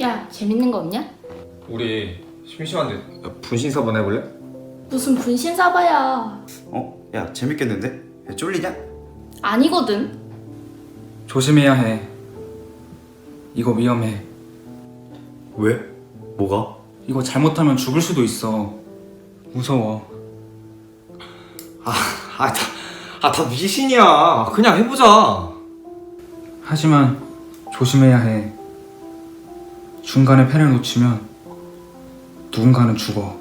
야, 재밌는 거 없냐? 우리 심심한데 분신사 번 해볼래? 무슨 분신사바야. 어? 야 재밌겠는데? 야, 쫄리냐? 아니거든. 조심해야 해. 이거 위험해. 왜? 뭐가? 이거 잘못하면 죽을 수도 있어. 무서워. 아 다 아, 다 미신이야 그냥 해보자 하지만 조심해야 해. 중간에 펜을 놓치면 누군가는 죽어.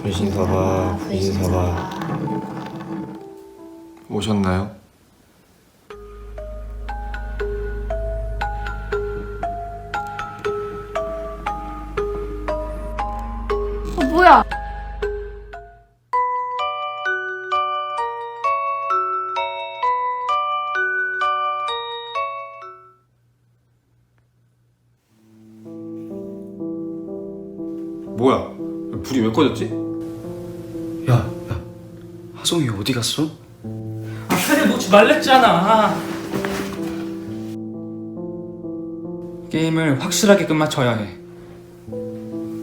분신사바 분신사바 오셨나요? 뭐야 불이 왜 꺼졌지? 야, 야 하성이 어디 갔어? 아, 펜을 놓지 말랬잖아. 게임을 확실하게 끝마쳐야 해.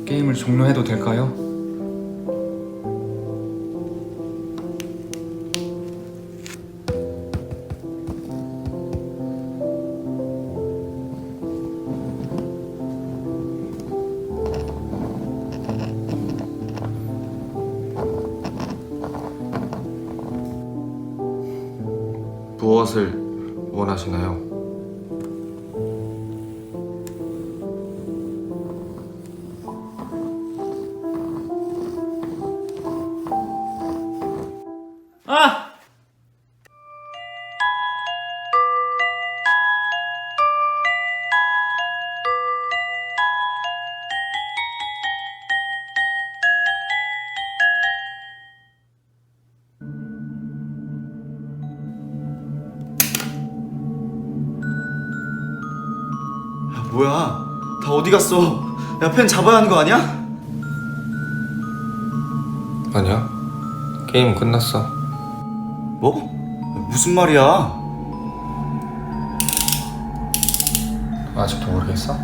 게임을 종료해도 될까요? 무엇을 원하시나요? 아! 뭐야 다 어디 갔어? 야 펜 잡아야 하는 거 아니야? 아니야 게임 끝났어 뭐? 야, 무슨 말이야? 아직도 모르겠어?